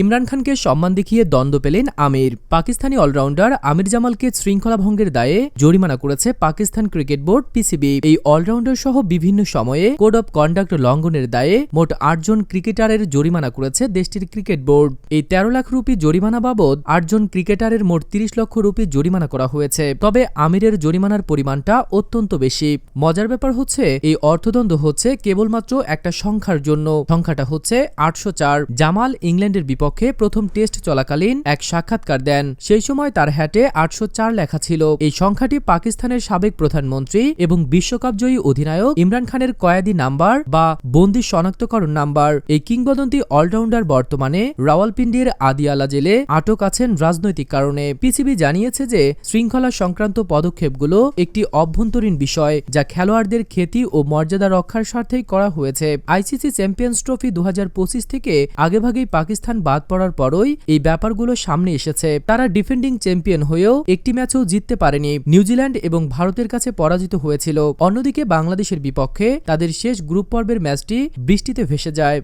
ইমরান খানকে সম্মান দেখিয়ে দ্বন্দ্ব পেলেন আমির। পাকিস্তানি অলরাউন্ডার আমির জামালকে শৃঙ্খলা ভঙ্গের দায়ে জরিমানা করেছে পাকিস্তান ক্রিকেট বোর্ড, পিসিবি। এই অলরাউন্ডার সহ বিভিন্ন সময়ে কোড অব কন্ডাক্ট লঙ্ঘনের দায়ে মোট আটজন ক্রিকেটারের জরিমানা করেছে দেশটির ক্রিকেট বোর্ড। এই তেরো লাখ রুপি জরিমানা বাবদ আটজন ক্রিকেটারের মোট তিরিশ লক্ষ রুপি জরিমানা করা হয়েছে। তবে আমিরের জরিমানার পরিমাণটা অত্যন্ত বেশি। মজার ব্যাপার হচ্ছে, এই অর্থদণ্ড হচ্ছে কেবলমাত্র একটা সংখ্যার জন্য। সংখ্যাটা হচ্ছে আটশো চার। জামাল ইংল্যান্ডের বিপক্ষে প্রথম টেস্ট চলাকালীন এক সাক্ষাৎকার দেন। সেই সময় তার হ্যাটে আটশো চার লেখা ছিল। এই সংখ্যাটি পাকিস্তানের সাবেক প্রধানমন্ত্রী এবং বিশ্বকাপজয়ী অধিনায়ক ইমরান খানের কয়েদি নাম্বার বা বন্দি শনাক্তকরণ নাম্বার। এই কিংবদন্তি অলরাউন্ডার বর্তমানে রাওয়ালপিন্ডির আদিয়ালা জেলে আটক আছেন রাজনৈতিক কারণে। পিসিবি জানিয়েছে যে, শৃঙ্খলা সংক্রান্ত পদক্ষেপগুলো একটি অভ্যন্তরীণ বিষয় যা খেলোয়াড়দের খ্যাতি ও মর্যাদা রক্ষার স্বার্থেই করা হয়েছে। আইসিসি চ্যাম্পিয়ন্স ট্রফি দু হাজার পঁচিশ থেকে আগেভাগেই পাকিস্তান বাদ পড়ার পরই এই ব্যাপারগুলো সামনে এসেছে। তারা ডিফেন্ডিং চ্যাম্পিয়ন হয়েও একটি ম্যাচও জিততে পারেনি। নিউজিল্যান্ড এবং ভারতের কাছে পরাজিত হয়েছিল। অন্যদিকে বাংলাদেশের বিপক্ষে তাদের শেষ গ্রুপ পর্বের ম্যাচটি বৃষ্টিতে ভেসে যায়।